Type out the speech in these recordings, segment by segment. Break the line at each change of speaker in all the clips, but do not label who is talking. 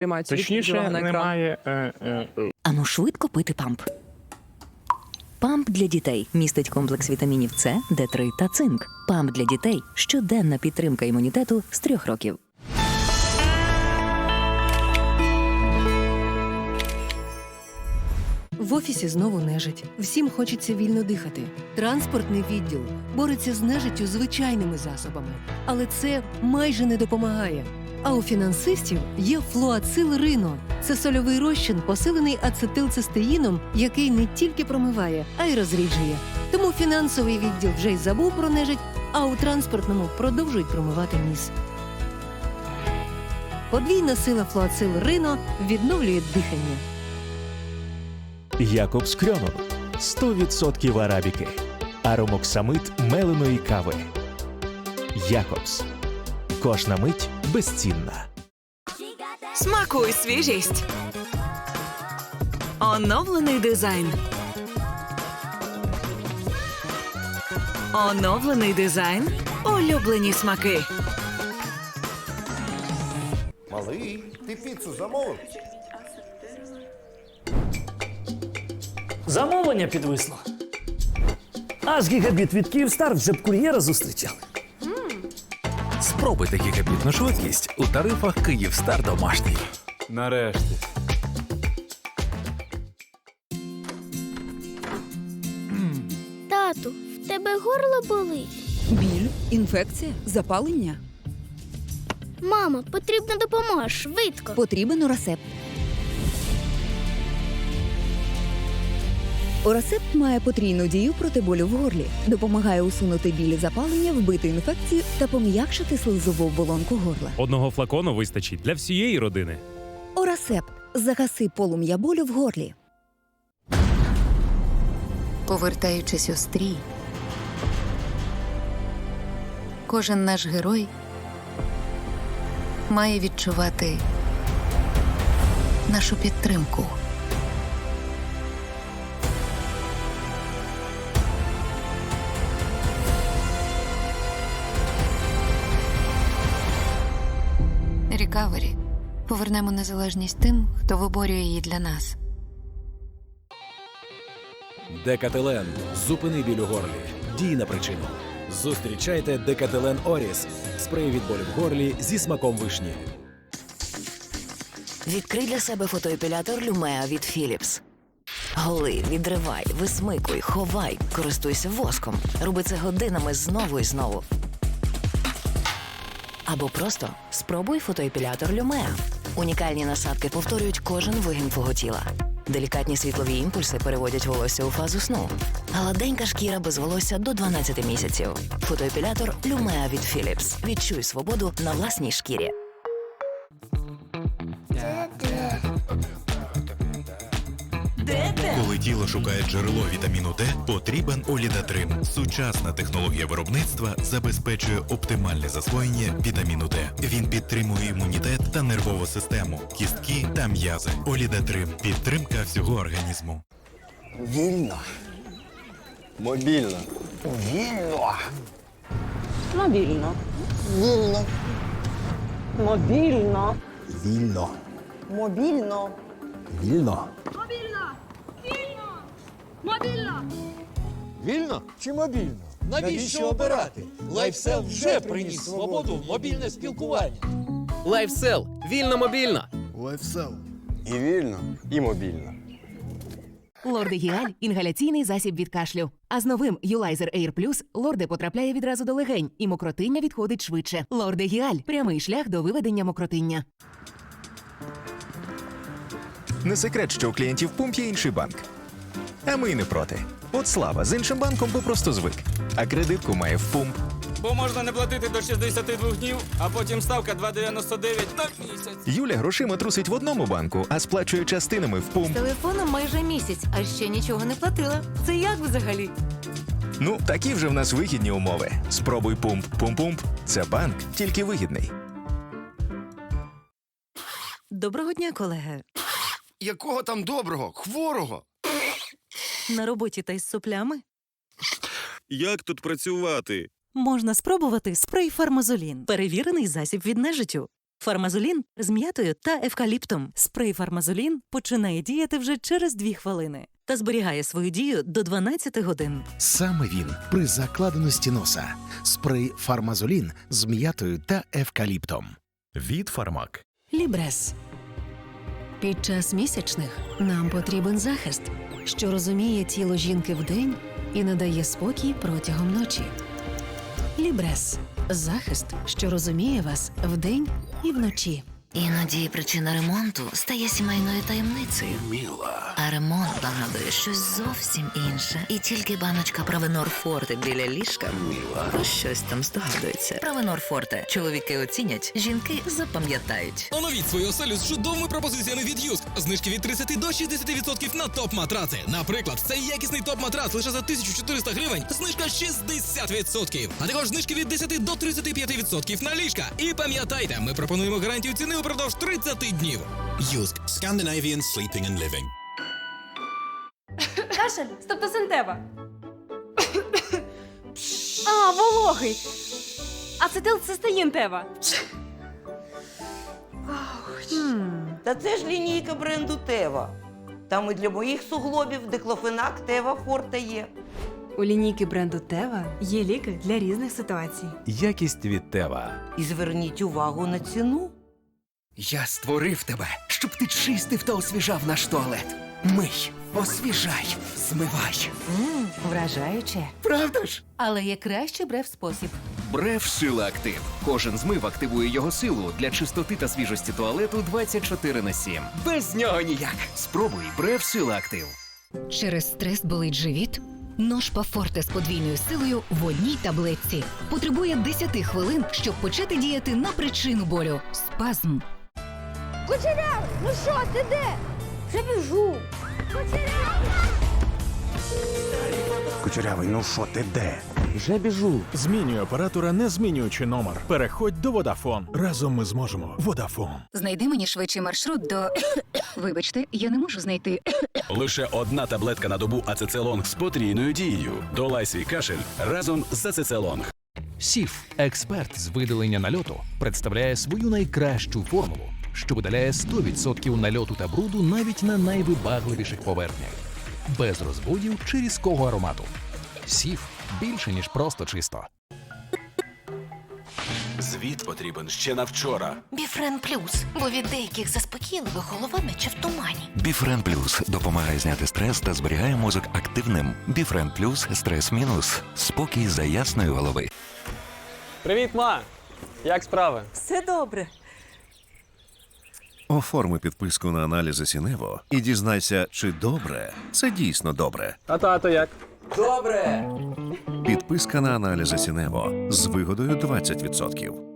приймаються
Точніше,
на екран.
немає. Е, е, е,
Ану швидко пити памп. Памп для дітей містить комплекс вітамінів С, Д3 та цинк. Памп для дітей щоденна підтримка імунітету з трьох років.
В офісі знову нежить. Всім хочеться вільно дихати. Транспортний відділ бореться з нежиттю звичайними засобами, але це майже не допомагає. А у фінансистів є флуацил Рино. Це сольовий розчин, посилений ацетилцистеїном, який не тільки промиває, а й розріджує. Тому фінансовий відділ вже й забув про нежить, а у транспортному продовжують промивати ніс. Подвійна сила флуацил Рино відновлює дихання.
Якобс Крьонон 100% арабіки. Аромоксамит меленої кави. Якобс. Кожна мить безцінна.
Смакуй свіжість. Оновлений дизайн. Оновлений дизайн. Улюблені смаки.
Малий, ти піцу замовив?
Замовлення підвисло. Аж гігабіт від Київстар вже б кур'єра зустрічали.
Спробуйте гігабітну швидкість у тарифах Київстар домашній.
нарешті.
Тату, в тебе горло болить.
Біль, інфекція, запалення.
Мама, потрібна допомога швидко.
Потрібен Орасепт. Орасепт має потрійну дію проти болю в горлі, допомагає усунути білі запалення, вбити інфекцію та пом'якшити слизову оболонку горла.
Одного флакону вистачить для всієї родини.
Орасепт загаси полум'я болю в горлі.
Повертаючись у стрій, кожен наш герой має відчувати нашу підтримку. Рікавері. Повернемо незалежність тим, хто виборює її для нас.
Декателен. Зупини біль у горлі. Дій на причину. Зустрічайте Декателен Оріс. Спрей від болю в горлі зі смаком вишні.
Відкрий для себе фотоепілятор Lumea від Philips. Голи, відривай, висмикуй, ховай, користуйся воском. Роби це годинами знову і знову. Або просто спробуй фотоепілятор Люмеа. Унікальні насадки повторюють кожен вигін твого тіла. Делікатні світлові імпульси переводять волосся у фазу сну. Гладенька шкіра без волосся до 12 місяців. Фотоепілятор Люмеа від Philips. Відчуй свободу на власній шкірі.
Тіло шукає джерело вітаміну Д, потрібен Олідатрим. Сучасна технологія виробництва забезпечує оптимальне засвоєння вітаміну Д. Він підтримує імунітет та нервову систему, кістки та м'язи. Олідатрим підтримка всього організму.
Вільно. Мобільно. Вільно.
Мобільно.
Вільно.
Мобільно.
Вільно.
Мобільно.
Вільно.
Мобільно!
Вільно чи мобільно? Навіщо обирати?
Лайфсел вже приніс свободу в мобільне спілкування.
Лайфсел. Вільно мобільно.
Лайфсел. І вільно, і мобільно.
Лордегіаль інгаляційний засіб від кашлю. А з новим Юлайзер Air Plus лорде потрапляє відразу до легень, і мокротиння відходить швидше. Лордегіаль прямий шлях до виведення мокротиння.
Не секрет, що у клієнтів пумп є інший банк. А ми й не проти. От слава з іншим банком попросту звик. А кредитку має в пумп.
Бо можна не платити до 62 днів, а потім ставка 2,99 на місяць.
Юля грошима трусить в одному банку, а сплачує частинами в пумп.
Телефоном майже місяць, а ще нічого не платила. Це як взагалі?
Ну, такі вже в нас вигідні умови. Спробуй пумп. Пум-пумп. Це банк, тільки вигідний.
Доброго дня, колеги.
Якого там доброго, хворого?
На роботі та із соплями
Як тут працювати?
можна спробувати спрей фармазолін, перевірений засіб від нежиттю.
Фармазолін з м'ятою та евкаліптом. Спрей Фармазолін починає діяти вже через 2 хвилини та зберігає свою дію до 12 годин.
Саме він при закладеності носа. Спрей Фармазолін з м'ятою та евкаліптом.
Від Фармак.
Лібрес. Під час місячних нам потрібен захист, що розуміє тіло жінки вдень і надає спокій протягом ночі. Лібрес захист, що розуміє вас вдень і вночі.
Іноді причина ремонту стає сімейною таємницею.
Міла.
А ремонт нагадує щось зовсім інше. І тільки баночка Правенор Форте біля ліжка про щось там здогадується. Правенор Форте. Чоловіки оцінять, жінки запам'ятають.
Оновіть свою оселю з чудовими пропозиціями від Юск. Знижки від 30 до 60% на топ-матраци. Наприклад, цей якісний топ-матрац лише за 1400 гривень, знижка 60%. А також знижки від 10 до 35% на ліжка. І пам'ятайте, ми пропонуємо гарантію ціни упродовж 30 днів. Юск.
Scandinavian Sleeping and Living.
Кашель, стептосинтева. а, вологий. Ацетилцистеїн тева.
Та це ж лінійка бренду Тева. Там і для моїх суглобів диклофенак Тева Форте є.
У лінійки бренду Тева є ліки для різних ситуацій.
Якість від Тева.
І зверніть увагу на ціну.
Я створив тебе, щоб ти чистив та освіжав наш туалет. Мий, освіжай, змивай.
Вражаюче.
Правда ж?
Але є кращий брев спосіб.
Бреф Сила Актив. Кожен змив активує його силу для чистоти та свіжості туалету 24 на 7. Без нього ніяк. Спробуй Бреф Сила Актив.
Через стрес болить живіт? Ножпа Форте з подвійною силою в одній таблетці. Потребує 10 хвилин, щоб почати діяти на причину болю. Спазм.
Кучеряв, ну що, ти де? Вже біжу. Кучеряв!
Кучерявий, ну що ти де?
Вже біжу.
Змінюй оператора, не змінюючи номер. Переходь до Водафон. Разом ми зможемо. Водафон.
Знайди мені швидший маршрут до. Вибачте, я не можу знайти.
Лише одна таблетка на добу ацецелонг з потрійною дією. Долай свій кашель разом з ацецелонг.
Сіф, експерт з видалення нальоту, представляє свою найкращу формулу, що видаляє 100% нальоту та бруду навіть на найвибагливіших поверхнях, без розводів чи різкого аромату. Сіф більше ніж просто чисто.
Звіт потрібен ще на вчора.
Біфрен плюс, бо від деяких заспокійливих голова наче в тумані.
Біфрен Плюс допомагає зняти стрес та зберігає мозок активним. Біфрен Плюс стрес мінус. Спокій за ясної голови.
Привіт, ма! Як справи?
Все добре.
Оформи підписку на аналізи Сінево і дізнайся, чи добре це дійсно добре.
А тато як? Добре.
Підписка на аналізи Сінево з вигодою 20%.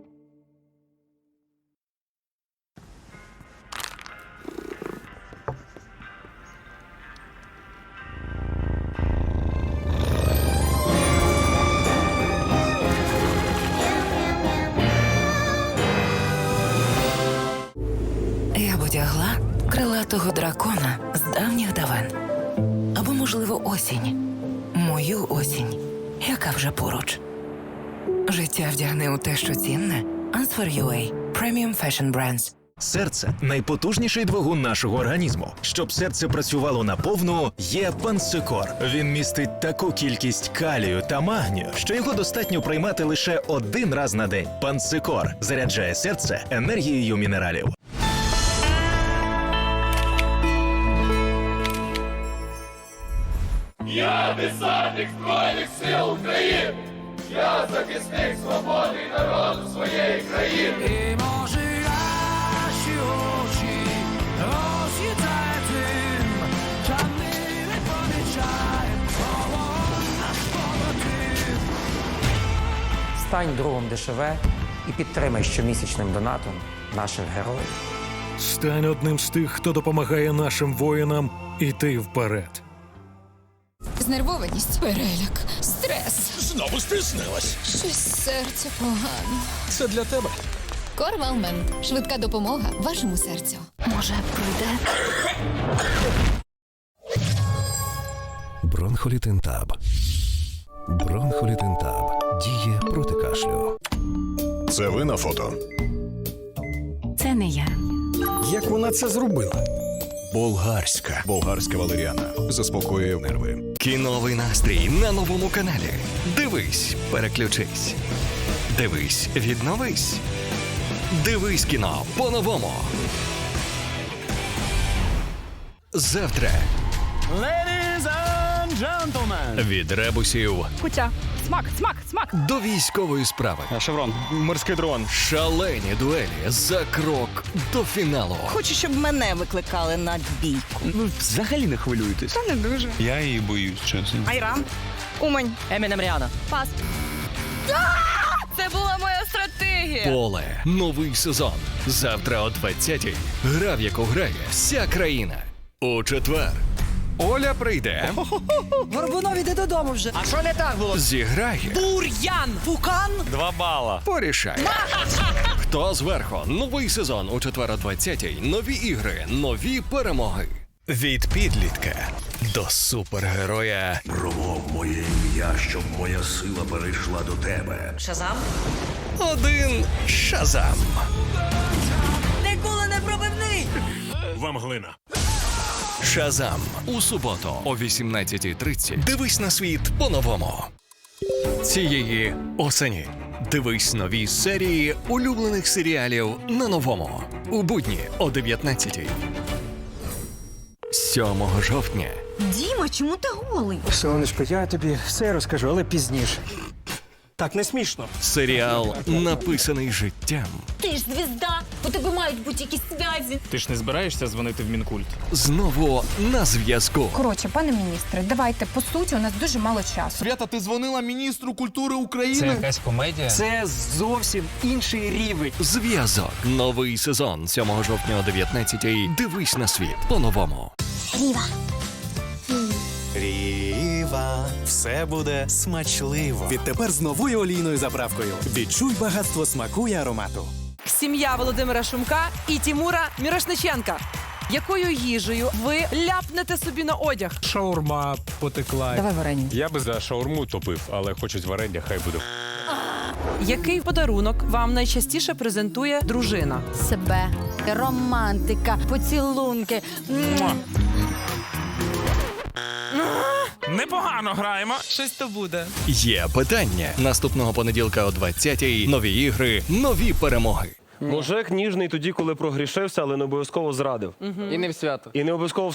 Крилатого дракона з давніх давен. Або, можливо, осінь. Мою осінь, яка вже поруч. Життя вдягне у те, що цінне. Answer UA. Premium Fashion Brands.
Серце найпотужніший двигун нашого організму. Щоб серце працювало наповну, є панцикор. Він містить таку кількість калію та магнію, що його достатньо приймати лише один раз на день. Панцикор заряджає серце енергією мінералів.
І може наші очі роз'їдає тим, та ми не помічаємо наш побратим.
Стань другом ДШВ і підтримай щомісячним донатом наших героїв.
Стань одним з тих, хто допомагає нашим воїнам іти вперед.
Знервованість, переляк, стрес.
Знову стиснилась.
Щось серце погано.
Це для тебе.
Корвалмен. Швидка допомога вашому серцю.
Може, пройде?
Бронхолітинтаб. Бронхолітинтаб діє проти кашлю.
Це ви на фото.
Це не я.
Як вона це зробила? Болгарська. Болгарська валеріана. Заспокоює нерви.
Кіновий настрій на новому каналі. Дивись, переключись. Дивись, відновись. Дивись кіно по-новому. Завтра
Ladies and gentlemen!
від ребусів
Кутя. Смак, смак, смак.
до військової справи.
Шеврон, морський дрон.
Шалені дуелі за крок до фіналу.
Хочу, щоб мене викликали на бійку.
Ви взагалі не хвилюєтесь.
Та не дуже.
Я її боюсь, чесно.
Айран. Умань.
Емінем Ріана.
Пас. Це була моя стратегія.
Поле. Новий сезон. Завтра о 20-й. Гра, в яку грає вся країна. У четвер. Оля прийде.
Горбунов іди додому вже.
А що не так було?
Зіграє.
Бур'ян. Пукан.
Два бала.
Порішає. Хто зверху? Новий сезон у четвер о 20-й. Нові ігри, нові перемоги. Від підлітка до супергероя.
Промов моє ім'я, щоб моя сила перейшла до тебе.
Шазам.
Один Шазам.
Ніколи не пробивний.
Вам глина.
Шазам у суботу о 18.30. Дивись на світ по-новому. Цієї осені. Дивись нові серії улюблених серіалів на новому. У будні о 19.00. 7 жовтня.
Діма, чому ти голий?
Сонечко, я тобі все розкажу, але пізніше.
Так не смішно.
Серіал написаний життям.
Ти ж звізда, у тебе мають бути якісь зв'язі.
Ти ж не збираєшся дзвонити в мінкульт?
Знову на зв'язку.
Коротше, пане міністре, давайте по суті, у нас дуже мало часу.
Свята, ти дзвонила міністру культури України?
якась комедія? Це зовсім інший рівень.
Зв'язок. Новий сезон 7 жовтня о 19.00. Дивись на світ по-новому.
Ріва, все буде смачливо. Відтепер з новою олійною заправкою. Відчуй багатство смаку і аромату.
Сім'я Володимира Шумка і Тімура Мірошниченка. Якою їжею ви ляпнете собі на одяг?
Шаурма потекла.
Давай варені.
Я би за шаурму топив, але хочуть варення, хай буде.
Який подарунок вам найчастіше презентує дружина?
Себе, романтика, поцілунки.
Непогано граємо.
Щось то буде.
Є питання. Наступного понеділка о 20-й. Нові ігри, нові перемоги.
Мужик ніжний тоді, коли прогрішився, але не обов'язково зрадив.
І не в свято.
І не обов'язково